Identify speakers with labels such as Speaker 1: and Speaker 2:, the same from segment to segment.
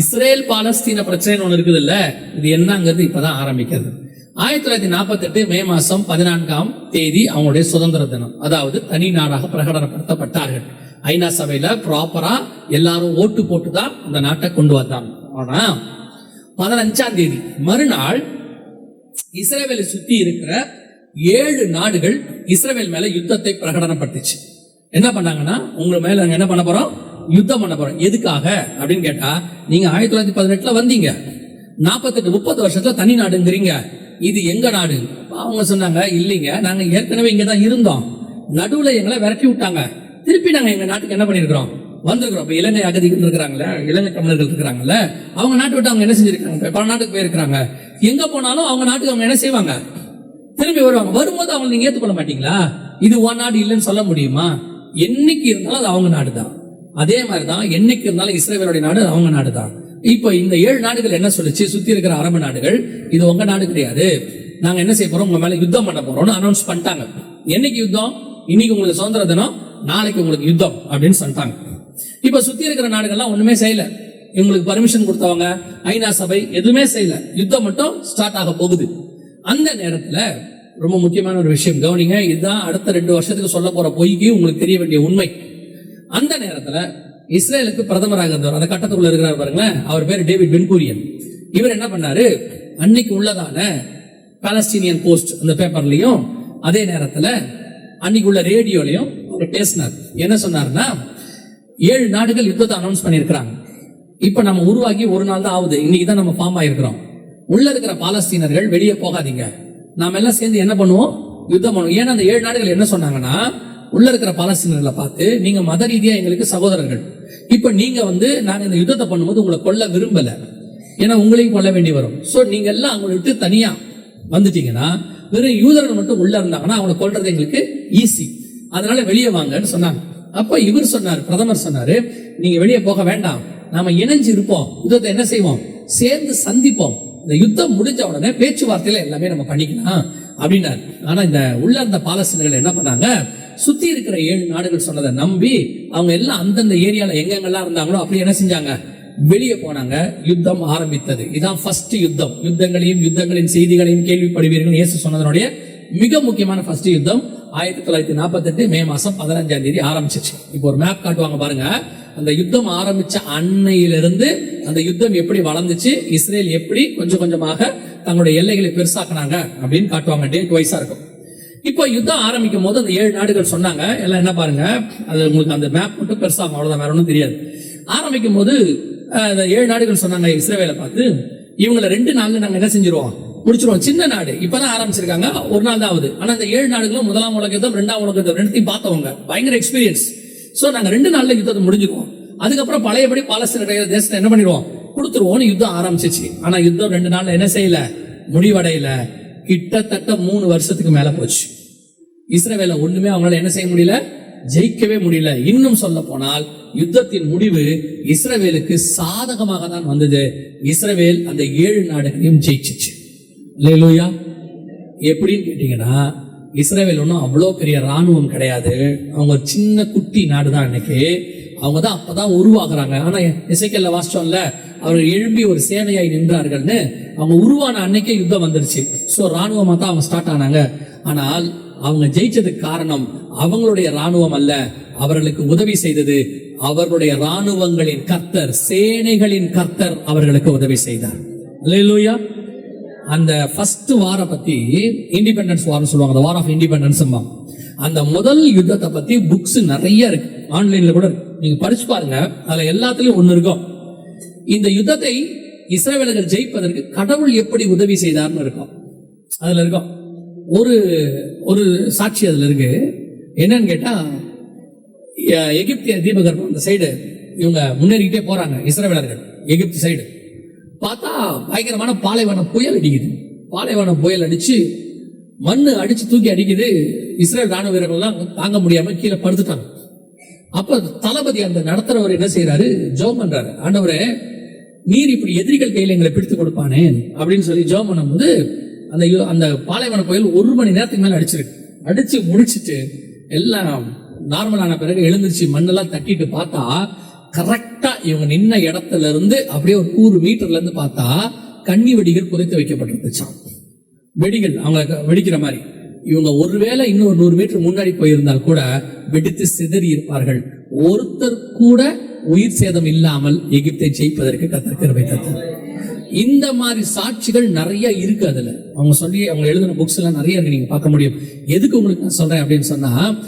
Speaker 1: Israel பாலஸ்தீன பிரச்சனை ஒண்ணு இருக்குது இல்ல இது என்னங்கிறது இப்பதான் ஆரம்பிக்கிறது. ஆயிரத்தி தொள்ளாயிரத்தி நாற்பத்தி எட்டு மே மாசம் பதினான்காம் தேதி அவங்களுடைய சுதந்திர தினம். அதாவது தனி நாடாக பிரகடனப்படுத்தப்பட்டார்கள். ஐநா சபையில ப்ராப்பரா எல்லாரும் ஓட்டு போட்டு தான் அந்த நாட்டை கொண்டு வந்தாங்க. ஆனா பதினஞ்சாம் தேதி மறுநாள் இஸ்ரேவேலை சுத்தி இருக்கிற ஏழு நாடுகள் இஸ்ரேல் மேல யுத்தத்தை பிரகடனப்படுத்துச்சு. என்ன பண்ணாங்கன்னா உங்க மேல நாங்க என்ன பண்ண போறோம்? யுத்தம் பண்ண போறோம். எதுக்காக? அப்படின்னு கேட்டா நீங்க ஆயிரத்தி தொள்ளாயிரத்தி பதினெட்டுல வந்தீங்க. நாற்பத்தெட்டு முப்பது வருஷத்துல தனி நாடுங்கிறீங்க. இது எங்க நாடு? அவங்க சொன்னாங்க இல்லைங்க நாங்க ஏற்கனவே இங்க தான் இருந்தோம். நடுவுல எங்களை விரட்டி விட்டாங்க. திருப்பி நாங்க எங்க நாட்டுக்கு என்ன பண்ணிருக்கிறோம்? வந்திருக்கிறோம். இப்ப இலங்கை அகதிகள் இருக்கிறாங்களே இலங்கை தமிழர்கள் இருக்கிறாங்கல்ல அவங்க நாட்டு விட்டு அவங்க என்ன செஞ்சிருக்காங்க? பல நாட்டுக்கு போயிருக்கிறாங்க. எங்க போனாலும் அவங்க நாட்டுக்கு அவங்க என்ன செய்வாங்க? திரும்பி வருவாங்க. வரும்போது அவங்க நீங்க ஏத்துக்கொள்ள மாட்டீங்களா? இது ஒன் நாடு இல்லைன்னு சொல்ல முடியுமா? என்னைக்கு இருந்தாலும் அது அவங்க நாடு தான் அதே மாதிரி தான் என்னைக்கு இருந்தாலும் இஸ்ரேவேலுடைய நாடு அவங்க நாடு தான் இப்போ இந்த ஏழு நாடுகள் என்ன சொல்லுச்சு? சுத்தி இருக்கிற அரபு நாடுகள். இது உங்க நாடு கிடையாது. நாங்க என்ன செய்ய போறோம்? உங்க மேல யுத்தம் பண்ண போறோம்னு அனௌன்ஸ் பண்ணிட்டாங்க. என்னைக்கு யுத்தம்? இன்னைக்கு உங்களுக்கு சுதந்திர தினம். நாளைக்கு உங்களுக்கு யுத்தம் அப்படின்னு சொல்லிட்டாங்க. இப்ப சுத்தி இருக்கிற நாடுகள்லாம் ஒண்ணுமே செய்யல. இவங்களுக்கு பர்மிஷன் கொடுத்தவங்க ஐநா சபை எதுவுமே செய்யல. யுத்தம் மட்டும் ஸ்டார்ட் ஆக போகுது. அந்த நேரத்துல ரொம்ப முக்கியமான ஒரு விஷயம். கவனிங்க இதுதான் அடுத்த ரெண்டு வருஷத்துக்கு சொல்ல போற பொய்க்கு உங்களுக்கு தெரிய வேண்டிய உண்மை. அந்த நேரத்துல இஸ்ரேலுக்கு பிரதமராக இருந்தவர் அந்த கட்டத்துக்குள்ள இருக்கிறார் பாருங்களேன் அவர் பேர் டேவிட் பென்கூரியன் இவர் என்ன பண்ணாரு? அன்னைக்கு உள்ளதான பாலஸ்டீனியன் போஸ்ட் அந்த பேப்பர்லயும் அதே நேரத்துல அன்னைக்கு உள்ள ரேடியோலயும் அவர் பேசினார். என்ன சொன்னார்னா ஏழு நாடுகள் யுத்தத்தை அனௌன்ஸ் பண்ணியிருக்கிறாங்க. இப்ப நம்ம உருவாக்கி ஒரு நாள் தான் ஆகுது. இன்னைக்கு தான் நம்ம ஃபார்ம் ஆயிருக்கிறோம். உள்ள இருக்கிற பாலஸ்தீனர்கள் வெளியே போகாதீங்க. நாம எல்லாம் சேர்ந்து என்ன பண்ணுவோம்? யுத்தம் பண்ணுவோம். ஏன்னா அந்த ஏழு நாடுகள் என்ன சொன்னாங்கன்னா உள்ள இருக்கிற பாலஸ்தீனர்களை பார்த்து நீங்க மத ரீதியா எங்களுக்கு சகோதரர்கள். இப்ப நீங்க வந்து நாங்க இந்த யுத்தத்தை பண்ணும்போது உங்களை கொல்ல விரும்பல. ஏன்னா உங்களையும் கொல்ல வேண்டி வரும். சோ நீங்க எல்லாம் அவங்களை விட்டு தனியா வந்துட்டீங்கன்னா வெறும் யூதர்கள் மட்டும் உள்ள இருந்தாங்கன்னா அவங்களை கொல்றது எங்களுக்கு ஈஸி அதனால வெளியே வாங்கன்னு சொன்னாங்க. அப்ப இவர் சொன்னார் பிரதமர் சொன்னாரு நீங்க வெளியே போக வேண்டாம். நாம இணைஞ்சு இருப்போம். யுத்தத்தை என்ன செய்வோம்? சேர்ந்து சந்திப்போம். இந்த யுத்தம் முடிஞ்ச உடனே பேச்சுவார்த்தையில எல்லாமே நம்ம பண்ணிக்கலாம். அப்படின்னாரு. ஆனா இந்த உள்ள இருந்த பாலஸ்தீனர்கள் என்ன பண்ணாங்க? சுத்தி இருக்கிற ஏழு நாடுகள் சொன்னதை நம்பி அவங்க எல்லாம் அந்தந்த ஏரியால எங்கெங்கெல்லாம் இருந்தாங்களோ அப்படி என்ன செஞ்சாங்க? வெளியே போனாங்க. யுத்தம் ஆரம்பித்தது. இதான் ஃபர்ஸ்ட் யுத்தம். யுத்தங்களையும் யுத்தங்களின் செய்திகளையும் கேள்விப்படுவீர்கள். இயேசு சொன்னதனுடைய மிக முக்கியமான ஃபர்ஸ்ட் யுத்தம் ஆயிரத்தி தொள்ளாயிரத்தி நாற்பத்தெட்டு மே மாசம் பதினஞ்சாம் தேதி ஆரம்பிச்சிச்சு. இப்போ ஒரு மேப் காட்டுவாங்க பாருங்க. அந்த யுத்தம் ஆரம்பிச்ச அன்னையிலிருந்து அந்த யுத்தம் எப்படி வளர்ந்துச்சு இஸ்ரேல் எப்படி கொஞ்சம் கொஞ்சமாக தங்களுடைய எல்லைகளை பெருசாக்குனாங்க அப்படின்னு காட்டுவாங்க. டேட் வைஸா இருக்கும். இப்போ யுத்தம் ஆரம்பிக்கும் போது அந்த ஏழு நாடுகள் சொன்னாங்க. எல்லாம் என்ன பாருங்க அது உங்களுக்கு அந்த மேப் மட்டும் பெருசாகும் அவ்வளவுதான் வேற ஒன்றும் தெரியாது. ஆரம்பிக்கும் போது அந்த ஏழு நாடுகள் சொன்னாங்க இஸ்ரேவேலை பார்த்து இவங்களை ரெண்டு நாள்ல நாங்க என்ன செஞ்சிருவோம்? முடிச்சிருவோம். சின்ன நாடு. இப்பதான் ஆரம்பிச்சிருக்காங்க. ஒரு நாள் தான் ஆகுது. ஆனா இந்த ஏழு நாடுகளும் முதலாம் உலக யுத்தம் ரெண்டாம் உலக யுத்தம் ரெண்டுத்தையும் பார்த்தவங்க. பயங்கர எக்ஸ்பீரியன்ஸ் சோ நாங்க ரெண்டு நாள்ல யுத்தத்தை முடிஞ்சிருவோம். அதுக்கப்புறம் பழையபடி பாலஸ்தீன தேசத்தை என்ன பண்ணிடுவோம்? கொடுத்துருவோம்னு யுத்தம் ஆரம்பிச்சிச்சு. ஆனா யுத்தம் ரெண்டு நாள்ல என்ன செய்யல? முடிவடையல. கிட்டத்தட்ட மூணு வருஷத்துக்கு மேல போச்சு. இஸ்ரேவேல ஒண்ணுமே அவங்களால என்ன செய்ய முடியல? ஜெயிக்கவே முடியல. இன்னும் சொல்ல போனால் யுத்தத்தின் முடிவு இஸ்ரவேலுக்கு சாதகமாக தான் வந்தது. இஸ்ரவேல் அந்த ஏழு நாடுகளையும் ஜெயிச்சிச்சு. இல்லையா எப்படின்னு கேட்டீங்கன்னா இஸ்ரேவேல் ஒன்றும் அவ்வளோ பெரிய ராணுவம் கிடையாது. அவங்க சின்ன குட்டி நாடு தான் இன்னைக்கு அவங்க தான் அப்பதான் உருவாகுறாங்க. ஆனா இசைக்கல்ல வாசிச்சோம்ல அவர்கள் எழும்பி ஒரு சேனையாய் நின்றார்கள்னு அவங்க உருவான அன்னைக்கே யுத்தம் வந்துருச்சு. ஸோ ராணுவமா தான் அவங்க ஸ்டார்ட் ஆனாங்க. ஆனால் அவங்க ஜெயிச்சதுக்கு காரணம் அவங்களுடைய ராணுவம் அல்ல. அவர்களுக்கு உதவி செய்தது அவர்களுடைய ராணுவங்களின் கர்த்தர் சேனைகளின் கர்த்தர் அவர்களுக்கு உதவி செய்தார். இல்லையா அந்த ஃபர்ஸ்ட் வார பத்தி இண்டிபெண்டன்ஸ் வாரம் சொல்லுவாங்க அந்த வார் ஆஃப் இண்டிபெண்டன்ஸ் அந்த முதல் யுத்தத்தை பத்தி புக்ஸ் நிறைய இருக்கு. ஆன்லைன்ல கூட இருக்கு. நீங்க படிச்சு பாருங்க. அதுல எல்லாத்துலயும் ஒண்ணு இருக்கும். இந்த யுத்தத்தை இஸ்ரவேலர்கள் ஜெயிப்பதற்கு கடவுள் எப்படி உதவி செய்தார்னு இருக்கும். அதுல இருக்கும். ஒரு ஒரு சாட்சி அதுல இருக்கு. என்னன்னு கேட்டா எகிப்திய தீபகற்பம் அந்த சைடு இவங்க முன்னேறிக்கிட்டே போறாங்க இஸ்ரவேலர்கள். எகிப்து சைடு பார்த்தா பயங்கரமான பாலைவன புயல் அடிக்குது. பாலைவன புயல் அடிச்சு மண்ணு அடிச்சு தூக்கி அடிக்குது. இஸ்ரேல் ராணுவ வீரர்கள்லாம் தாங்க முடியாம கீழே படுத்துட்டாங்க. அப்ப தளபதி அந்த நடத்துறவர் என்ன செய்யறாரு ஜோம் பண்றாரு. ஆண்டவரே நீர் இப்படி எதிரிகள் கையில எங்களை பிடித்து கொடுப்பானே அப்படின்னு சொல்லி ஜோம் பண்ணும்போது அந்த அந்த பாலைவன புயல் ஒரு மணி நேரத்துக்கு மேல அடிச்சிருக்கு. அடிச்சு முடிச்சிட்டு எல்லாம் நார்மலான பிறகு எழுந்திருச்சு மண்ணெல்லாம் தட்டிட்டு பார்த்தா கரெக்டா இவங்க நின்ன இடத்துல இருந்து அப்படியே ஒரு நூறு மீட்டர்ல இருந்து பார்த்தா கண்ணி வெடிகள் புதைத்து வைக்கப்பட்டிருந்துச்சான் வெடிகள் அவங்க வெடிக்கிற மாதிரி. இவங்க ஒருவேளை இன்னொரு நூறு மீட்டர் முன்னாடி போயிருந்தால் கூட வெடித்து சிதறி இருப்பார்கள். ஒருத்தர் கூட உயிர் சேதம் இல்லாமல் எகிப்தை ஜெயிப்பதற்கு கத்திருக்கிறவை கிருபை இந்த மாதிரி சாட்சிகள் நிறைய இருக்கு அதுல. அவங்க சொல்லி அவங்க எழுதின புக்ஸ் எல்லாம் நிறைய இருக்கு நீங்க பார்க்க முடியும். எதுக்கு உங்களுக்கு நான் சொல்றேன் அப்படின்னு சொன்னா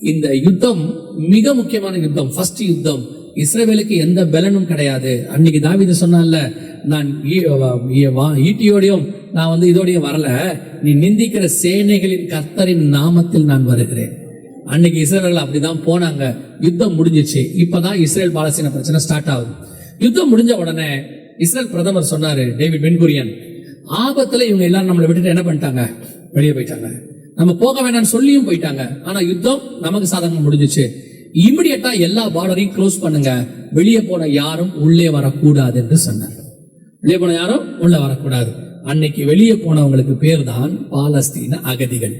Speaker 1: இந்த யுத்தம் மிக முக்கியமான யுத்தம் ஃபர்ஸ்ட் யுத்தம். இஸ்ரேவேலுக்கு எந்த பலனும் கிடையாது. அன்னைக்கு தாவீது சொன்னான்ல நான் ஈ- வா- ஈட்டியோடையும் நான் வந்து இதோடையும் வரல. நீ நிந்திக்கிற சேனைகளின் கர்த்தரின் நாமத்தில் நான் வருகிறேன். அன்னைக்கு இஸ்ரேல் அப்படிதான் போனாங்க. யுத்தம் முடிஞ்சிச்சு. இப்பதான் இஸ்ரேல் பாலஸ்தீன பிரச்சனை ஸ்டார்ட் ஆகுது. யுத்தம் முடிஞ்ச உடனே இஸ்ரேல் பிரதமர் சொன்னாரு டேவிட் பென்குரியன் ஆபத்துல இவங்க எல்லாரும் நம்மளை விட்டுட்டு என்ன பண்ணிட்டாங்க? வெளியே போயிட்டாங்க. நம்ம போக வேணாம்னு சொல்லியும் போயிட்டாங்க. ஆனா யுத்தம் நமக்கு சாதகம் முடிஞ்சிச்சு. இமிடியட்டா எல்லா பார்டரையும் க்ளோஸ் பண்ணுங்க. வெளியே போன யாரும் உள்ளே வரக்கூடாது என்று சொன்னார். வெளியே போன யாரும் உள்ள வரக்கூடாது. அன்னைக்கு வெளியே போனவங்களுக்கு பேர் தான் பாலஸ்தீன அகதிகள்.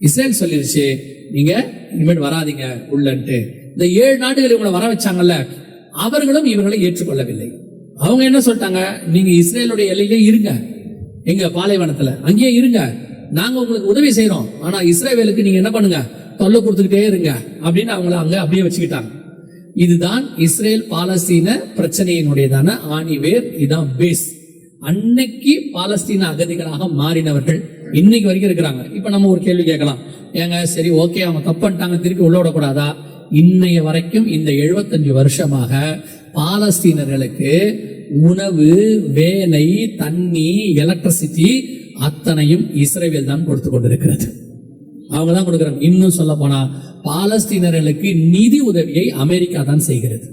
Speaker 1: இஸ்ரேல் சொல்லிருச்சு நீங்க இனிமேல் வராதீங்க உள்ளன்ட்டு. இந்த ஏழு நாடுகள் இவங்களை வர வச்சாங்கல்ல அவர்களும் இவர்களை ஏற்றுக்கொள்ளவில்லை. அவங்க என்ன சொல்லிட்டாங்க? நீங்க இஸ்ரேலுடைய எல்லையிலே இருங்க. எங்க பாலைவனத்துல அங்கேயே இருங்க. நாங்க உங்களுக்கு உதவி செய்யறோம் ஆனா இஸ்ரேவேலுக்கு நீங்க என்ன பண்ணுங்க? தொல்லை கொடுத்துக்கிட்டே இருங்க அப்படின்னு அவங்கள அங்க அப்படியே வச்சுக்கிட்டாங்க. இதுதான் இஸ்ரேல் பாலஸ்தீன பிரச்சனையினுடையதான ஆணிவேர் இதான் பேஸ். அன்னைக்கு பாலஸ்தீன அகதிகளாக மாறினவர்கள் இன்னைக்கு வரைக்கும் இருக்கிறாங்க. இப்ப நம்ம ஒரு கேள்வி கேட்கலாம். ஏங்க சரி ஓகே அவங்க தப்புட்டாங்க திருப்பி உள்ள விடக்கூடாதா? இன்னைய வரைக்கும் இந்த 75 வருஷமாக பாலஸ்தீனர்களுக்கு உணவு வேலை தண்ணி எலக்ட்ரிசிட்டி அத்தனையும் இஸ்ரேல் தான் கொடுத்து கொண்டிருக்கிறது. அவங்க தான் கொடுக்குறாங்க. இன்னும் சொல்ல போனா பாலஸ்தீனர்களுக்கு நிதி உதவியை அமெரிக்கா தான் செய்கிறது.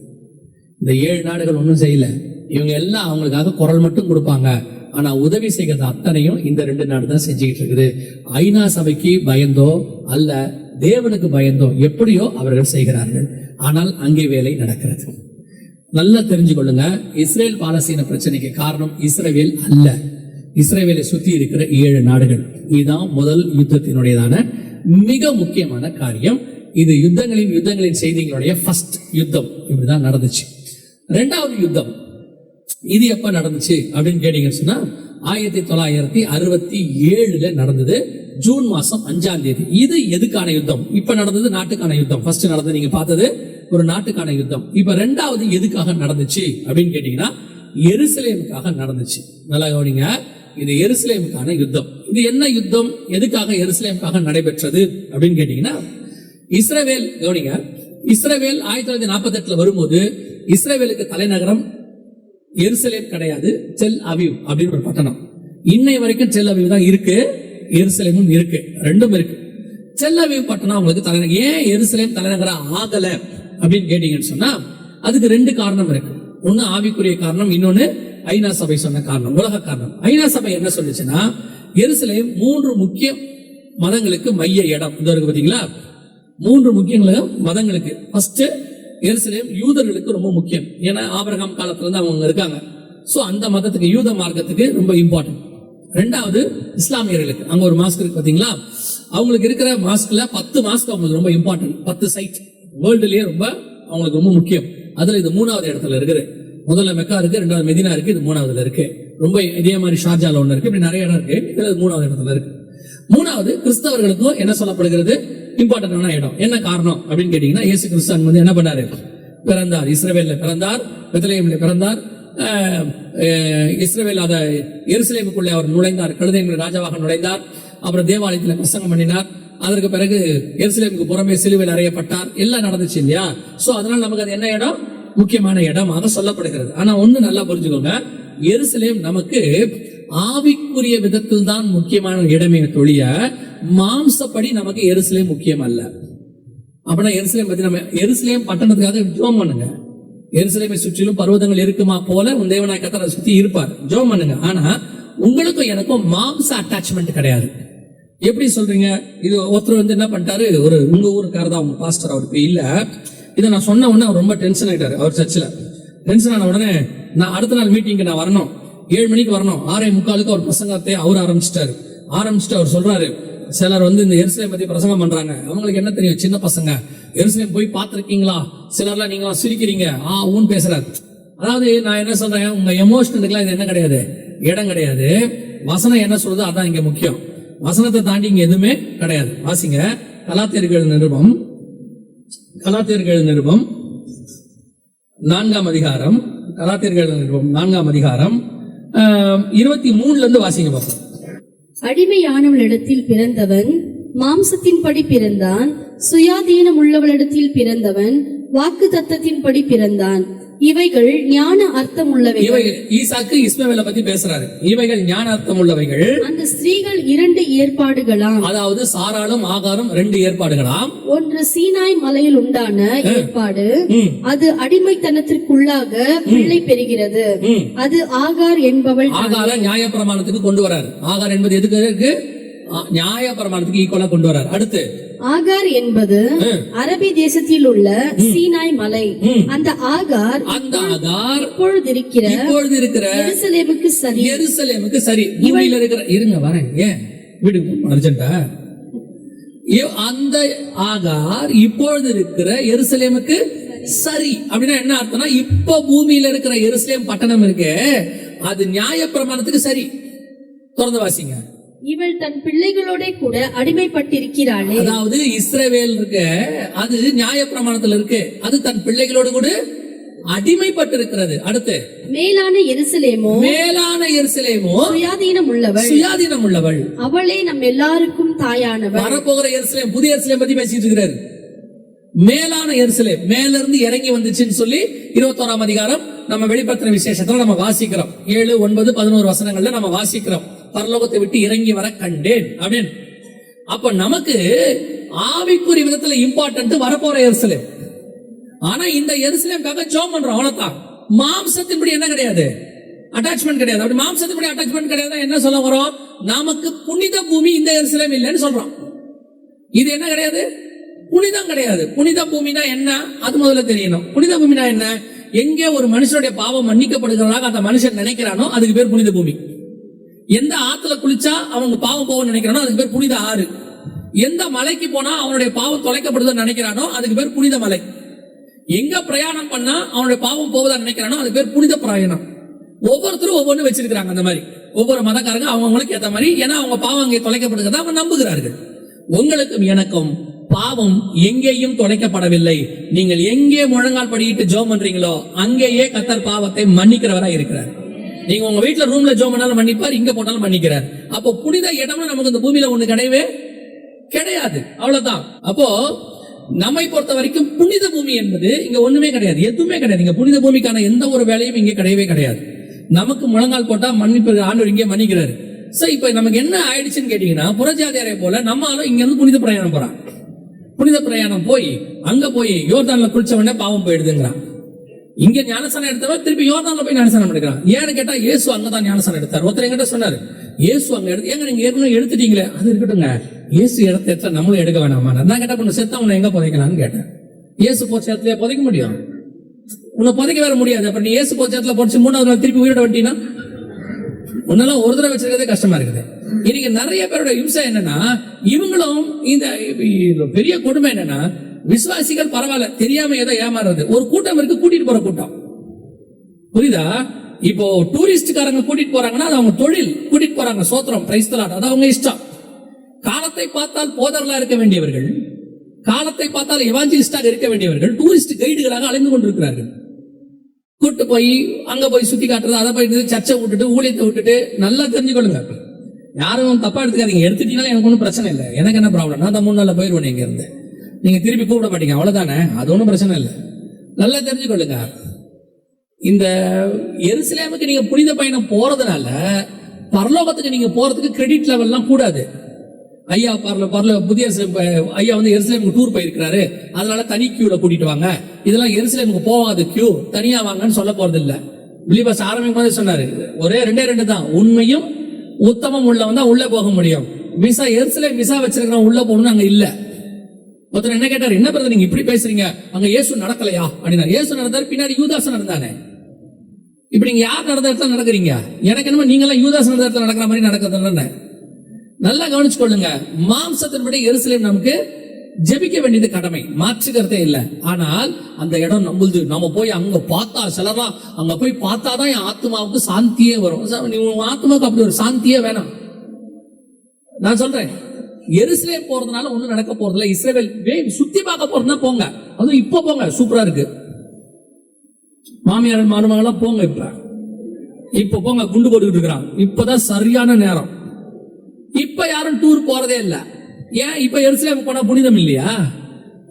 Speaker 1: இந்த ஏழு நாடுகள் ஒன்றும் செய்யல. இவங்க எல்லாம் அவங்களுக்காக குரல் மட்டும் கொடுப்பாங்க. ஆனா உதவி செய்கிறது அத்தனையும் இந்த ரெண்டு நாடு தான் செஞ்சுக்கிட்டு இருக்குது. ஐநா சபைக்கு பயந்தோ அல்ல தேவனுக்கு பயந்தோ எப்படியோ அவர்கள் செய்கிறார்கள். ஆனால் அங்கே வேலை நடக்கிறது. நல்லா தெரிஞ்சு கொள்ளுங்க இஸ்ரேல் பாலஸ்தீன பிரச்சனைக்கு காரணம் இஸ்ரேல் அல்ல. இஸ்ரேலை சுத்தி இருக்கிற ஏழு நாடுகள். இதுதான் முதல் யுத்தத்தினுடையதான மிக முக்கியமான காரியம். இது யுத்தங்களின் யுத்தங்களின் செய்திகளுடைய ஃபர்ஸ்ட் யுத்தம். இப்படிதான் நடந்துச்சு. ரெண்டாவது யுத்தம். இது எப்ப நடந்துச்சு அப்படின்னு கேட்டீங்கன்னு சொன்னா ஆயிரத்தி தொள்ளாயிரத்தி அறுபத்தி ஏழுல நடந்தது. ஜூன் மாசம் அஞ்சாம் தேதி. இது எதுக்கான யுத்தம்? இப்ப நடந்தது நாட்டுக்கான யுத்தம். ஃபர்ஸ்ட் நடந்தது நீங்க பார்த்தது ஒரு நாட்டுக்கான யுத்தம். இப்ப ரெண்டாவது எதுக்காக நடந்துச்சு அப்படின்னு கேட்டீங்கன்னா எருசலேமுக்காக நடந்துச்சு. நல்லா கவனிங்க. இது எருசலேமுக்கான யுத்தம். இது என்ன யுத்தம்? எதுக்காக எருசலேமுக்காக நடைபெற்றது? அப்படின்னு கேட்டீங்கன்னா இஸ்ரவேல் கவனிங்க இஸ்ரவேல் ஆயிரத்தி தொள்ளாயிரத்தி நாற்பத்தி எட்டுல வரும்போது இஸ்ரேவேலுக்கு தலைநகரம் எருசலேம் கிடையாது செல் அவிவ் அப்படின்னு ஒரு பட்டணம். இன்னை வரைக்கும் செல் அவிவ் தான் இருக்கு எருசலேமும் இருக்கு ரெண்டும் இருக்கு. செல் அவிவ் பட்டணம் அவங்களுக்கு தலைநகர் ஏன் எருசலேம் தலைநகரம் ஆகல அப்படின்னு கேட்டீங்கன்னு சொன்னா அதுக்கு ரெண்டு காரணம் இருக்கு. ஒண்ணு ஆவிக்குரிய காரணம் இன்னொன்னு ஐநா சபை சொன்ன காரணம் உலக காரணம். ஐநா சபை என்ன சொல்லுச்சுன்னா எருசலேம் மூன்று முக்கிய மதங்களுக்கு மைய இடம். இந்த இருக்கு பாத்தீங்களா? மூன்று முக்கிய மதங்களுக்கு. ஃபர்ஸ்ட் எருசலேம் யூதர்களுக்கு ரொம்ப முக்கியம். ஏன்னா ஆபிரகாம் காலத்துல இருந்து அவங்க அங்க இருக்காங்க. சோ அந்த மதத்துக்கு யூத மார்க்கத்துக்கு ரொம்ப இம்பார்ட்டன்ட் ரெண்டாவது இஸ்லாமியர்களுக்கு. அங்க ஒரு மாஸ்க் இருக்கு பாத்தீங்களா? அவங்களுக்கு இருக்கிற மாஸ்க்ல பத்து மாஸ்க் அவங்களுக்கு ரொம்ப இம்பார்ட்டன்ட் பத்து சைட் வேர்ல்டுலயே ரொம்ப அவங்களுக்கு ரொம்ப முக்கியம். அதுல இது மூணாவது இடத்துல இருக்குது. முதல்ல மெக்கா இருக்கு ரெண்டாவது மெதினா இருக்கு இது மூணாவதுல இருக்கு. ரொம்ப இதே மாதிரி ஷார்ஜால ஒண்ணு இருக்கு இப்படி நிறைய இடம் இருக்கு. இதுல மூணாவது இடத்துல இருக்கு. மூணாவது கிறிஸ்தவர்களுக்கும் என்ன சொல்லப்படுகிறது? இம்பார்ட்டன்டான இடம். என்ன காரணம்? அப்படின்னு கேட்டீங்கன்னா இயேசு கிறிஸ்து வந்து என்ன பண்ணாரு? பிறந்தார். இஸ்ரேவேல பிறந்தார் பெத்லஹேம்ல பிறந்தார். இஸ்ரேவேல் அஹ், அத எருசலேமுக்குள்ளே அவர் நுழைந்தார். கழுதையின் ராஜாவாக நுழைந்தார். அப்புறம் தேவாலயத்துல பிரசங்கம் பண்ணினார். அதற்கு பிறகு எருசலேமுக்கு புறமே சிலுவையில் அறையப்பட்டார். எல்லாம் நடந்துச்சு இல்லையா? சோ அதனால நமக்கு அது என்ன இடம்? முக்கியமான இடமாக சொல்லப்படுகிறது. ஆனா ஒண்ணு நல்லா புரிஞ்சுக்கோங்க. எருசலேம் நமக்கு ஆவிக்குரிய விதத்தில் தான் முக்கியமான இடமே தொழிய மாம்சப்படி நமக்கு எருசலேம் முக்கியம் அல்ல அப்படின்னா எருசலேம் பத்தி நம்ம எருசலேம் பட்டணத்துக்காக ஜோம் பண்ணுங்க. எருசலேமை சுற்றிலும் பர்வதங்கள் இருக்குமா போல உன் தேவனாய் கத்தரை சுத்தி இருப்பார். ஜோம் பண்ணுங்க. ஆனா உங்களுக்கும் எனக்கும் மாம்ச அட்டாச்மெண்ட் கிடையாது. எப்படி சொல்றீங்க? இது ஒருத்தர் வந்து என்ன பண்ணிட்டாரு? ஒரு உங்க ஊருக்காரர் தான் உங்க பாஸ்டர் அவருக்கு. இல்ல இதை நான் சொன்ன உடனே அவர் ரொம்ப டென்ஷன் ஆயிட்டாரு அவர் சர்ச்சில் டென்ஷன் ஆன உடனே நான் அடுத்த நாள் மீட்டிங்க்கு நான் வரணும். ஏழு மணிக்கு வரணும். ஆறே முக்காலுக்கு அவர் பிரசங்கத்தை அவர் ஆரம்பிச்சிட்டாரு. ஆரம்பிச்சுட்டு அவர் சொல்றாரு சிலர் வந்து இந்த எருசலேம் பத்தி பிரசங்கம் பண்றாங்க. அவங்களுக்கு என்ன தெரியும் சின்ன பசங்க? எருசலேம் போய் பார்த்துருக்கீங்களா? சிலர்லாம் நீங்க சிரிக்கிறீங்க. ஆ ஊன் பேசுறாரு. அதாவது நான் என்ன சொல்றேன் உங்க எமோஷனலுக்குலாம் இது என்ன கிடையாது? இடம் கிடையாது. வசனம் என்ன சொல்றதோ அதான் இங்க முக்கியம். வசனத்தை தாண்டி இங்க எதுவுமே கிடையாது. வாசிங்க. கலாத்தியர்கள் நிருபம் கலாத்தியர்கள் நிருபம் நான்காம் அதிகாரம் கலாத்தியர்கள் நிருபம் நான்காம் அதிகாரம் ஆஹ், இருபத்தி மூணுல இருந்து வாசிங்க பார்ப்போம்
Speaker 2: அடிமையானவளிடத்தில் பிறந்தவன் மாம்சத்தின்படி பிறந்தான் சுயாதீனம் உள்ளவளிடத்தில் பிறந்தவன் வாக்கு தத்தத்தின்படி பிறந்தான். இவைகள் ஞான அர்த்தம் உள்ளவைகள்
Speaker 1: இவைகள் ஈசாக்கு இஸ்மவேலை பத்தி பேசுறாரு. இவைகள் ஞானார்த்தம் உள்ளவைகள்
Speaker 2: அந்த ஸ்திரீகள் இரண்டு ஏற்பாடுகளாம்.
Speaker 1: அதாவது சாராளும் ஆகாரம் ரெண்டு ஏற்பாடுகளாம்.
Speaker 2: ஒன்று சீனாய் மலையில் உண்டான ஏற்பாடு. அது அடிமைத்தனத்திற்குள்ளாக பிள்ளை பெறுகிறது. அது ஆகார் என்பவள்.
Speaker 1: ஆகார நியாயப்பிரமாணத்துக்கு கொண்டு வராரு. ஆகார் என்பது எதுக்கு இருக்கு? ஆ, நியாயப்பிரமாணத்துக்கு ஈக்குவலா கொண்டு வராரு. அடுத்து
Speaker 2: ஆகார் என்பது. அரபி தேசத்தில் உள்ள சீனாய் மலை. அந்த ஆகார்
Speaker 1: அந்த ஆகார்
Speaker 2: இப்பொழுது இருக்கிற
Speaker 1: இப்பொழுது இருக்கிற
Speaker 2: எருசலேமுக்கு சரி.
Speaker 1: எருசலேமுக்கு சரி. பூமியில இருக்கிற இருங்க வரேன். ஏன்? வீட்டுக்கு அர்ஜென்டா. அந்த ஆகார் இப்பொழுது இருக்கிற எருசலேமுக்கு சரி. அப்படின்னா என்ன அர்த்தம்னா இப்ப பூமியில இருக்கிற எருசலேம் பட்டணம் இருக்கு அது நியாய பிரமாணத்துக்கு சரி. திறந்து வாசிங்க.
Speaker 2: இவள் தன் பிள்ளைகளோட கூட அடிமைப்பட்டிருக்கிறாளே.
Speaker 1: அதாவது இஸ்ரவேல் இருக்கு அது நியாய பிரமாணத்துல இருக்கு. அது தன் பிள்ளைகளோடு கூட அடிமைப்பட்டு இருக்கிறது அடுத்து
Speaker 2: மேலான எருசலேமோ
Speaker 1: மேலான எருசலேமோ
Speaker 2: சுயாதீனம் உள்ளவள்.
Speaker 1: சுயாதீனம் உள்ளவள்.
Speaker 2: அவளே நம் எல்லாருக்கும் தாயானவள்.
Speaker 1: வரப்போகிற எருசலேம் புதிய எருசலேம் பத்தி பேசிட்டு இருக்கிறாரு. மேலான எருசலேம் மேல இருந்து இறங்கி வந்துச்சுன்னு சொல்லி இருபத்தோராம் அதிகாரம் நம்ம வெளிப்படுத்தின விசேஷத்துல நம்ம வாசிக்கிறோம். ஏழு ஒன்பது பதினோரு வசனங்கள்ல நம்ம வாசிக்கிறோம். பரலோகத்தை விட்டு இறங்கி வர கண்டேன். அப்படின்னு அப்ப நமக்கு ஆவிக்குரிய விதத்துல இம்பார்ட்டன்ட் வரப்போற எருசலேம். ஆனா இந்த எருசலேம்காக ஜோம் பண்றோம் அவ்வளவுதான். மாம்சத்தின்படி என்ன கிடையாது? அட்டாச்மெண்ட் கிடையாது. அப்படி மாம்சத்தின்படி அட்டாச்மெண்ட் கிடையாது என்ன சொல்ல வரோம்? நமக்கு புனித பூமி இந்த எருசலேம் இல்லைன்னு சொல்றோம். இது என்ன கிடையாது? புனிதம் கிடையாது. புனித பூமினா என்ன? அது முதல்ல தெரியணும். புனித பூமினா என்ன? எங்கே ஒரு மனுஷனுடைய பாவம் மன்னிக்கப்படுகிறதாக அந்த மனுஷன் நினைக்கிறானோ அதுக்கு பேர் புனித பூமி. எந்த ஆத்துல குளிச்சா அவங்க பாவம் போக நினைக்கிறானோ அதுக்கு பேர் புனித ஆறு. எந்த மலைக்கு போனா அவனுடைய பாவம் தொலைக்கப்படுதுன்னு நினைக்கிறானோ அதுக்கு பேர் புனித மலை. எங்க பிரயாணம் பண்ணா அவனுடைய பாவம் போவதா நினைக்கிறானோ அதுக்கு பேர் புனித பிரயாணம். ஒவ்வொருத்தரும் ஒவ்வொன்று வச்சிருக்கிறாங்க அந்த மாதிரி. ஒவ்வொரு மதக்காரங்க அவங்களுக்கு ஏத்த மாதிரி ஏன்னா அவங்க பாவம் அங்கே தொலைக்கப்படுகிறதா அவங்க நம்புகிறார்கள். உங்களுக்கும் எனக்கும் பாவம் எங்கேயும் தொலைக்கப்படவில்லை. நீங்கள் எங்கே முழங்கால் படியிட்டு ஜோம் பண்றீங்களோ அங்கேயே கத்தர் பாவத்தை மன்னிக்கிறவராக இருக்கிறார். நீங்க உங்க வீட்டுல ரூம்ல ஜோம் பண்ணாலும் மன்னிப்பார் இங்க போட்டாலும் மன்னிக்கிறார். அப்போ புனித இடம்னு நமக்கு இந்த பூமியில ஒண்ணு கிடையவே கிடையாது. அவ்வளவுதான். அப்போ நம்மை பொறுத்த வரைக்கும் புனித பூமி என்பது இங்க ஒண்ணுமே கிடையாது. எதுவுமே கிடையாது. இங்க புனித பூமிக்கான எந்த ஒரு வேலையும் இங்க கிடையவே கிடையாது. நமக்கு முழங்கால் போட்டா மன்னிப்பு ஆண்டவர் இங்கே மன்னிக்கிறாரு. சோ இப்ப நமக்கு என்ன ஆயிடுச்சுன்னு கேட்டீங்கன்னா புறஜாதியாரை போல நம்மளும் இங்க இருந்து புனித பிரயாணம் போறான். புனித பிரயாணம் போய் அங்க போய் யோர்தான்ல குளிச்ச உடனே பாவம் போயிடுதுங்கிறான். இங்க ஞானசானம் எடுத்தவன் திருப்பி யோர்தான்ல போய் ஞானசானம் எடுக்கிறான் ஏன்னு கேட்டா இயேசு அங்கதான் ஞானசானம் எடுத்தார். ஒருத்தர் எங்கிட்ட சொன்னாரு இயேசு அங்க எடுத்து ஏங்க நீங்க ஏற்கனவே எடுத்துட்டீங்களே? அது இருக்கட்டுங்க இயேசு இடத்த எடுத்தா நம்மளும் எடுக்க வேணாமா? நான் கேட்டா பண்ண செத்தா உன்னை எங்க புதைக்கலாம்னு கேட்டேன். இயேசு போச்ச இடத்துல புதைக்க முடியும். உன்னை புதைக்க வேற முடியாது. அப்புறம் நீ இயேசு போச்ச இடத்துல போச்சு மூணாவது நாள் திருப்பி உயிரோட வட்டினா உன்னெல்லாம் ஒரு தடவை வச்சிருக்கிறதே கஷ்டமா இருக்குது. இன்னைக்கு நிறைய பேரோட இம்சை என்னன்னா இவங்களும் இந்த பெரிய கொடுமை என்னன்னா விசுவாசிகள் பரவாயில்ல தெரியாம ஏதோ ஏமாறுறது. ஒரு கூட்டம் இருக்கு கூட்டிட்டு போற கூட்டம். புரியுதா? இப்போ டூரிஸ்டுக்காரங்க கூட்டிட்டு போறாங்கன்னா அது அவங்க தொழில். கூட்டிட்டு போறாங்க சோத்திரம் பிரைஸ்தலாட் அது அவங்க இஷ்டம். காலத்தை பார்த்தால் போதர்களா இருக்க வேண்டியவர்கள் காலத்தை பார்த்தால் எவாஞ்சலிஸ்டாக இருக்க வேண்டியவர்கள் டூரிஸ்ட் கைடுகளாக அலைந்து கொண்டிருக்கிறார்கள். கூட்டு போய் அங்க போய் சுத்தி காட்டுறது அதை போய் சர்ச்சை விட்டுட்டு ஊழியத்தை விட்டுட்டு நல்லா தெரிஞ்சுக்கொள்ளுங்க. யாரும் தப்பா எடுத்துக்காதீங்க. எடுத்துட்டீங்கன்னா எனக்கு ஒன்றும் பிரச்சனை இல்லை. எனக்கு என்ன ப்ராப்ளம் நான் தான் மூணு நாளில் போயிடுவேன் இங்க இருந்து. நீங்க திருப்பி கூப்பிட மாட்டீங்க. அவ்வளவுதானே? அது ஒன்றும் பிரச்சனை இல்லை. நல்லா தெரிஞ்சுக்கொள்ளுங்க. இந்த எருசலேமுக்கு நீங்க புனித பயணம் போறதுனால பரலோகத்துக்கு நீங்க போறதுக்கு கிரெடிட் லெவல்லாம் கூடாது. ஐயா பரல பரல புதிய ஐயா வந்து எருசலேமுக்கு டூர் போயிருக்கிறாரு. அதனால தனி கியூல கூட்டிட்டு வாங்க. இதெல்லாம் எருசலேமுக்கு போகாது கியூ தனியா வாங்கன்னு சொல்ல போறது இல்ல பிலிபஸ் ஆரம்பிக்கும் போதே சொன்னாரு. ஒரே ரெண்டே ரெண்டு தான். உண்மையும் உத்தமம் உள்ளவன் தான் உள்ள போக முடியும். விசா எருசலேம் விசா வச்சிருக்கிறவன் உள்ள போகணும்னு அங்க இல்லை. ஒருத்தர் என்ன கேட்டார்? என்ன பிரதர் நீங்க இப்படி பேசுறீங்க? அங்க இயேசு நடக்கலையா? அப்படின்னா இயேசு நடந்தாரு பின்னாடி யூதாசன் நடந்தானே இப்படி நீங்க யார் நடந்த இடத்துல நடக்கிறீங்க? எனக்கு என்னமோ நீங்க எல்லாம் யூதாஸ் நடந்த இடத்துல நடக்கிற மாதிரி நடக்கிறது நல்லா கவனிச்சுக்கொள்ளுங்க. மாம்சத்தின்படி எருசலேம் நமக்கு ஜெபிக்க வேண்டியது கடமை. மாற்றுக்கிறதே இல்லை. ஆனால் அந்த இடம் நம்மளுது. நம்ம போய் அங்க பார்த்தா செலவா அங்க போய் பார்த்தா தான் என் ஆத்மாவுக்கு சாந்தியே வரும். உன் ஆத்மாவுக்கு அப்படி ஒரு சாந்தியே வேணாம். நான் சொல்றேன். எருசலேம் போறதுனால ஒன்றும் நடக்க போறதில்ல. இஸ்ரேல் வே- சுத்தி பார்க்க போறதுனா போங்க. அதுவும் இப்ப போங்க. சூப்பரா இருக்கு. மாமியார் மருமகெல்லாம் போங்க இப்ப. இப்ப போங்க. குண்டு போட்டுக்கிட்டு இருக்கிறான். இப்பதான் சரியான நேரம். இப்ப யாரும் டூர் போறதே இல்லை. ஏன்? இப்ப எருசலேம் போனா புனிதம் இல்லையா?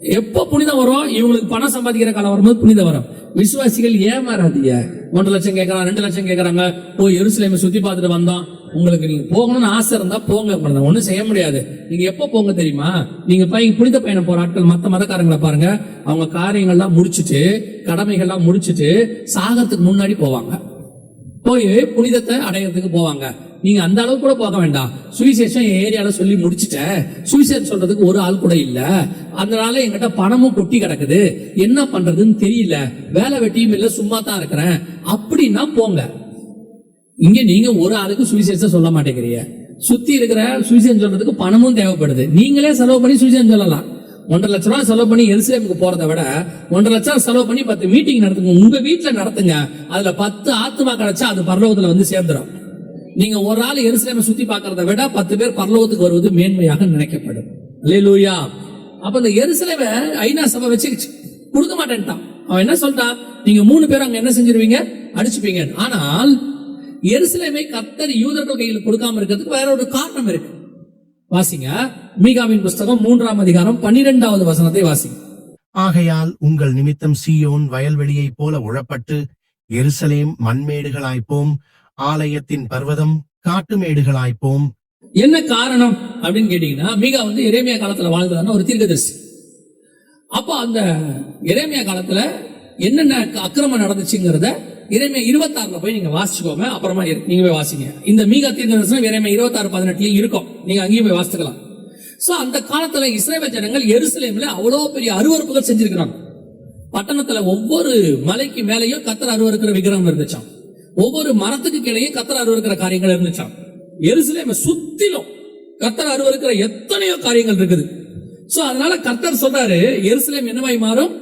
Speaker 1: எப்போ புனிதம் வரும்? இவங்களுக்கு பணம் சம்பாதிக்கிற காலம் வரும்போது புனிதம் வரும். விசுவாசிகள் ஏமாறாதீங்க. ஒன்றரை லட்சம் கேட்கறான் ரெண்டு லட்சம் கேட்கறாங்க போய் எருசலேமை சுத்தி பார்த்துட்டு வந்தோம் உங்களுக்கு நீங்க போகணும்னு ஆசை இருந்தா போங்க அப்புறம் ஒண்ணும் செய்ய முடியாது. நீங்க எப்போ போங்க தெரியுமா? நீங்க பையன் புனித பயணம் போற ஆட்கள் மத்த மதக்காரங்களை பாருங்க. அவங்க காரியங்கள்லாம் முடிச்சுட்டு கடமைகள்லாம் முடிச்சுட்டு சாகறதுக்கு முன்னாடி போவாங்க. போய் புனிதத்தை அடையறதுக்கு போவாங்க. நீங்க அந்த அளவுக்கு கூட போக வேண்டாம். சுவிசேஷம் என் ஏரியால சொல்லி முடிச்சுட்டேன் சுவிசேஷம் சொல்றதுக்கு ஒரு ஆள் கூட இல்ல. அதனால என்கிட்ட பணமும் கொட்டி கிடக்குது. என்ன பண்றதுன்னு தெரியல. வேலை வெட்டியும் இல்ல சும்மா தான் இருக்கிறேன். அப்படின்னா போங்க. இங்க நீங்க ஒரு ஆளுக்கு சுவிசேஷம் சொல்ல மாட்டேங்கிறீங்க. சுத்தி இருக்கிற சுவிசேஷம் சொல்றதுக்கு பணமும் தேவைப்படுது. நீங்களே செலவு பண்ணி சுவிசேஷம் சொல்லலாம். ஒன்றரை லட்ச ரூபாய் செலவு பண்ணி எருசலேமுக்கு போறதை விட ஒன்றரை லட்சம் செலவு பண்ணி பத்து மீட்டிங் நடத்துங்க. உங்க வீட்டுல நடத்துங்க. அதுல பத்து ஆத்மா கிடைச்சா அது பரலோகத்துல வந்து சேர்ந்துடும் நீங்க ஒரு ஆள் எருசலேமை சுத்தி பாக்குறத விட பத்து பேர் பரலோகத்துக்கு வருவது மேன்மையாக நினைக்கப்படும். லூயா அப்ப இந்த எருசலேமை ஐநா சபை வச்சு கொடுக்க மாட்டேன்ட்டான். அவன் என்ன சொல்லிட்டான்? நீங்க மூணு பேர் அங்க என்ன செஞ்சிருவீங்க? அடிச்சுப்பீங்க ஆனால் எருசலேமை கர்த்தர் யூதர்கள் கையில் கொடுக்காம இருக்கிறதுக்கு வேற ஒரு காரணம் இருக்கு. வாசிங்க. மீகாவின் புஸ்தகம் மூன்றாம் அதிகாரம் பன்னிரெண்டாவது வசனத்தை வாசிங்க.
Speaker 3: ஆகையால் உங்கள் நிமித்தம் சீயோன் வயல்வெளியைப் போல உழப்பட்டு எருசலேம் மண்மேடுகளாய்ப்போம். ஆலயத்தின் பர்வதம் காட்டுமேடுகளாய்ப்போம்.
Speaker 1: என்ன காரணம் அப்படின்னு கேட்டீங்கன்னா மீகா வந்து எரேமியா காலத்துல வாழ்ந்ததான ஒரு தீர்க்கதரிசி. அப்போ அந்த எரேமியா காலத்துல என்னென்ன அக்கிரமம் நடந்துச்சுங்கிறத இறைமை இருபத்தாறுல போய் நீங்க வாசிச்சுக்கோங்க. அப்புறமா நீங்க போய் வாசிங்க. இந்த மீகா தீர்க்கதரிசனம் இறைமையா இருபத்தாறு பதினெட்டுலயும் இருக்கும். நீங்க அங்கேயும் போய் வாசிக்கலாம் சோ அந்த காலத்துல இஸ்ரேல் ஜனங்கள் எருசலேம்ல அவ்வளவு பெரிய அருவறுப்புகள் செஞ்சிருக்கிறாங்க. பட்டணத்துல ஒவ்வொரு மலைக்கு மேலேயும் கத்தர் அருவருக்கிற விக்கிரகம் இருந்துச்சான் ஒவ்வொரு மரத்துக்கு கீழேயும் கத்தர் அருவருக்கிற காரியங்கள் இருந்துச்சான் எருசலேமை சுத்திலும் கத்தர் அருவருக்கிற எத்தனையோ காரியங்கள் இருக்குது. சோ அதனால கத்தர் சொல்றாரு எருசலேம் என்னவாய் மாறும்?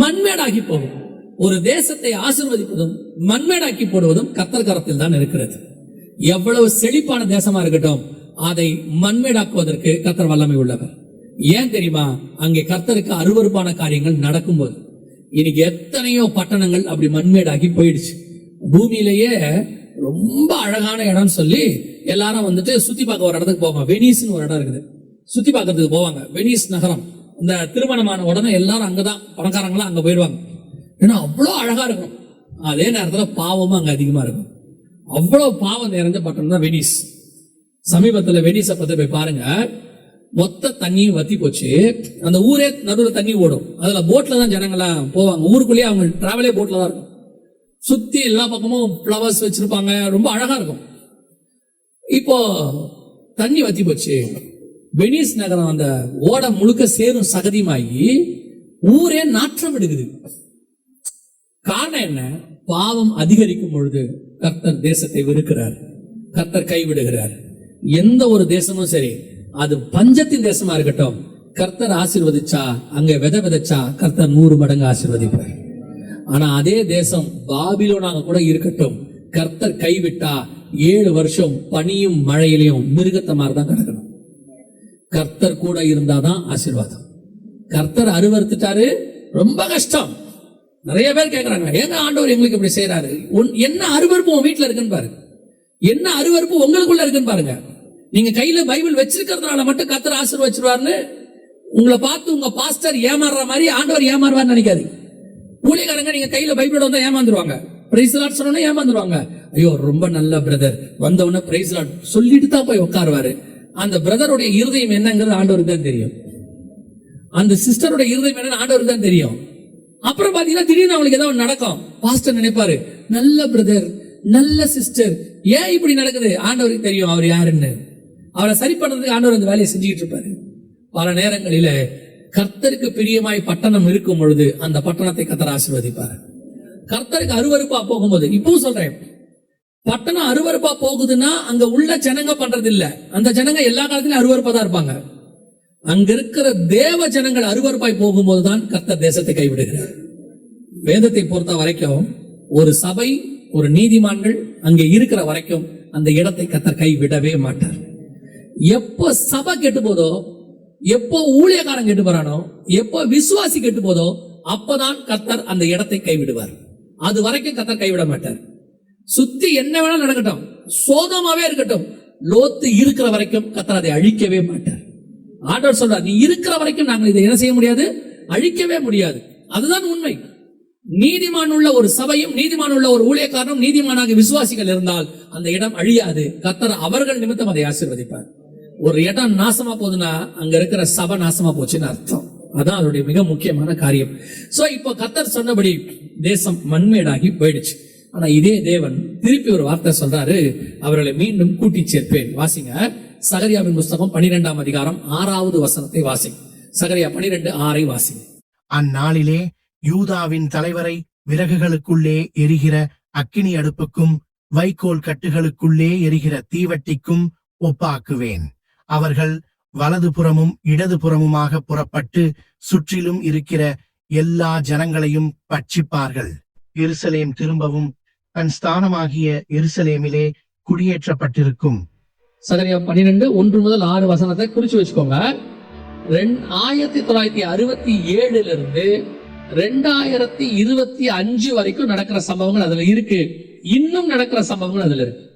Speaker 1: மண்மேடாகி போகும். ஒரு தேசத்தை ஆசிர்வதிப்பதும் மண்மேடாக்கி போடுவதும் கத்தர் கரத்தில் தான் இருக்கிறது. எவ்வளவு செழிப்பான தேசமா இருக்கட்டும் அதை மண்மேடாக்குவதற்கு கத்தர் வல்லமை உள்ளவர். ஏன் தெரியுமா? அங்கே கர்த்தருக்கு அருவருப்பான காரியங்கள் நடக்கும்போது. இன்னைக்கு எத்தனையோ பட்டணங்கள் அப்படி மண்மேடாகி போயிடுச்சு. பூமியிலேயே ரொம்ப அழகான இடம்னு சொல்லி எல்லாரும் வந்துட்டு சுத்தி பார்க்க ஒரு இடத்துக்கு போவாங்க. வெனிஸ்னு ஒரு இடம் இருக்குது. சுத்தி பார்க்கறதுக்கு போவாங்க. வெனிஸ் நகரம். இந்த திருமணமான உடனே எல்லாரும் அங்கதான் பணக்காரங்களாம் அங்க போயிடுவாங்க. ஏன்னா அவ்வளோ அழகாக இருக்கும். அதே நேரத்தில் பாவமும் அங்கே அதிகமாக இருக்கும். அவ்வளோ பாவம் நிறைஞ்ச பட்டணம் தான் வெனிஸ். சமீபத்தில் வெனிஸை பற்றி போய் பாருங்க. மொத்த தண்ணியும் வத்தி போச்சு. அந்த ஊரே நடுவில் தண்ணி ஓடும். அதில் போட்டில் தான் ஜனங்கள்லாம் போவாங்க. ஊருக்குள்ளேயே அவங்க ட்ராவலே போட்டில் தான் இருக்கும். சுற்றி எல்லா பக்கமும் ஃப்ளவர்ஸ் வச்சுருப்பாங்க. ரொம்ப அழகாக இருக்கும். இப்போ தண்ணி வத்தி போச்சு. வெனிஸ் நகரம் அந்த ஓட முழுக்க சேரும் சகதியுமாகி ஊரே நாற்றம் எடுக்குது. காரணம் என்ன? பாவம் அதிகரிக்கும் பொழுது கர்த்தர் தேசத்தை வெறுக்கிறார். கர்த்தர் கைவிடுகிறார். எந்த ஒரு தேசமும் சரி அது பஞ்சத்தின் தேசமா இருக்கட்டும். கர்த்தர் ஆசிர்வதிச்சா அங்க விதை விதைச்சா கர்த்தர் நூறு மடங்கு ஆசிர்வதிப்பார். ஆனா அதே தேசம் பாபிலோனாக கூட இருக்கட்டும். கர்த்தர் கைவிட்டா ஏழு வருஷம் பனியும் மழையிலையும் மிருகத்தை மாதிரி தான் கிடக்கணும். கர்த்தர் கூட இருந்தாதான் ஆசீர்வாதம். கர்த்தர் அருவறுத்துட்டாரு ரொம்ப கஷ்டம். நிறைய பேர் கேட்குறாங்க ஏங்க ஆண்டவர் எங்களுக்கு இப்படி செய்யறாரு உன்- என்ன அருவருப்பு உன் வீட்டில் இருக்குன்னு பாரு. என்ன அருவருப்பு உங்களுக்குள்ள இருக்குன்னு பாருங்க. நீங்க கையில பைபிள் வச்சிருக்கிறதுனால மட்டும் கர்த்தர் ஆசீர்வச்சிருவாருன்னு உங்களை பார்த்து உங்க பாஸ்டர் ஏமாறுற மாதிரி ஆண்டவர் ஏமாறுவார்னு நினைக்காது ஊழியக்காரங்க நீங்க கையில பைபிளோட வந்தா ஏமாந்துருவாங்க. பிரைஸ் லாட் சொன்னா ஏமாந்துருவாங்க. ஐயோ ரொம்ப நல்ல பிரதர் வந்தவன பிரைஸ் லாட் சொல்லிட்டு தான் போய் உட்காருவாரு. அந்த பிரதருடைய இருதயம் என்னங்கிறது ஆண்டவருக்கு தான் தெரியும். அந்த சிஸ்டருடைய இருதயம் என்னன்னு ஆண்டவருக்கு தான் தெரியும். அப்புறம் பாத்தீங்கன்னா திடீர்னு அவனுக்கு ஏதாவது நடக்கும். பாஸ்டர் நினைப்பாரு நல்ல பிரதர் நல்ல சிஸ்டர் ஏன் இப்படி நடக்குது? ஆண்டவருக்கு தெரியும் அவர் யாருன்னு. அவரை சரி பண்றதுக்கு ஆண்டவர் அந்த வேலையை செஞ்சுக்கிட்டு இருப்பாரு. பல நேரங்களில கர்த்தருக்கு பிரியமாய் பட்டணம் இருக்கும் பொழுது அந்த பட்டணத்தை கர்த்தர் ஆசீர்வதிப்பார். கர்த்தருக்கு அருவருப்பா போகும்போது இப்பவும் சொல்றேன் பட்டணம் அருவருப்பா போகுதுன்னா அங்க உள்ள ஜனங்க பண்றது இல்ல அந்த ஜனங்க எல்லா காலத்திலும் அருவருப்பா தான் இருப்பாங்க. அங்க இருக்கிற தேவ ஜனங்கள் அருவருப்பாய் போகும்போது தான் கர்த்தர் தேசத்தை கைவிடுகிறார். வேதத்தை பொறுத்த வரைக்கும் ஒரு சபை ஒரு நீதிமான்கள் அங்கே இருக்கிற வரைக்கும் அந்த இடத்தை கர்த்தர் கைவிடவே மாட்டார். எப்போ சபை கெட்டு போதோ எப்போ ஊழியக்காரன் கெட்டு போறானோ எப்போ விசுவாசி கெட்டு போதோ அப்பதான் கத்தர் அந்த இடத்தை கைவிடுவார். அது வரைக்கும் கத்தர் கைவிட மாட்டார். சுத்தி என்ன வேணாலும் நடக்கட்டும். சோதமாவே இருக்கட்டும். லோத்து இருக்கிற வரைக்கும் கத்தர் அதை அழிக்கவே மாட்டார். ஆண்டவர் சொல்றார் நீ இருக்கிற வரைக்கும் நாங்கள் இதை என்ன செய்ய முடியாது? அழிக்கவே முடியாது. அதுதான் உண்மை. நீதிமான் உள்ள ஒரு சபையும் நீதிமான் உள்ள ஒரு ஊழியக்காரனும் நீதிமானாக விசுவாசிகள் இருந்தால் அந்த இடம் அழியாது. கத்தர் அவர்கள் நிமித்தம் அதை ஆசீர்வதிப்பார். ஒரு இடம் நாசமா போகுதுன்னா அங்க இருக்கிற சபை நாசமா போச்சுன்னு அர்த்தம். அதான் அதோடைய மிக முக்கியமான காரியம். சோ இப்போ கத்தர் சொன்னபடி தேசம் மண்மேடாகி போயிடுச்சு. ஆனா இதே தேவன் திருப்பி ஒரு வார்த்தை சொல்றாரு. அவர்களை மீண்டும் கூட்டி சேர்ப்பேன். வாசிங்க. சகரியாவின் புஸ்தகம் பனிரெண்டாம் அதிகாரம் ஆறாவது வசனத்தை வாசிங்க சகரியா பனிரெண்டு ஆறை வாசிங்க
Speaker 3: அந்நாளிலே யூதாவின் தலைவரை விறகுகளுக்குள்ளே எரிகிற அக்கினி அடுப்புக்கும் வைக்கோல் கட்டுகளுக்குள்ளே எரிகிற தீவட்டிக்கும் ஒப்பாக்குவேன். அவர்கள் வலதுபுறமும் இடதுபுறமுமாக புறப்பட்டு சுற்றிலும் இருக்கிற எல்லா ஜனங்களையும் பட்சிப்பார்கள். எருசலேம் திரும்பவும் தன் ஸ்தானமாகிய எருசலேமிலே குடியேற்றப்பட்டிருக்கும்.
Speaker 1: சகரியா பன்னிரெண்டு ஒன்று முதல் ஆறு வசனத்தை குறிச்சு வச்சுக்கோங்க. ரெண் ஆயிரத்தி தொள்ளாயிரத்தி அறுபத்தி ஏழுல இருந்து ரெண்டாயிரத்தி இருபத்தி அஞ்சு வரைக்கும் நடக்கிற சம்பவங்கள் அதுல இருக்கு. இன்னும் நடக்கிற சம்பவங்கள் அதுல இருக்கு.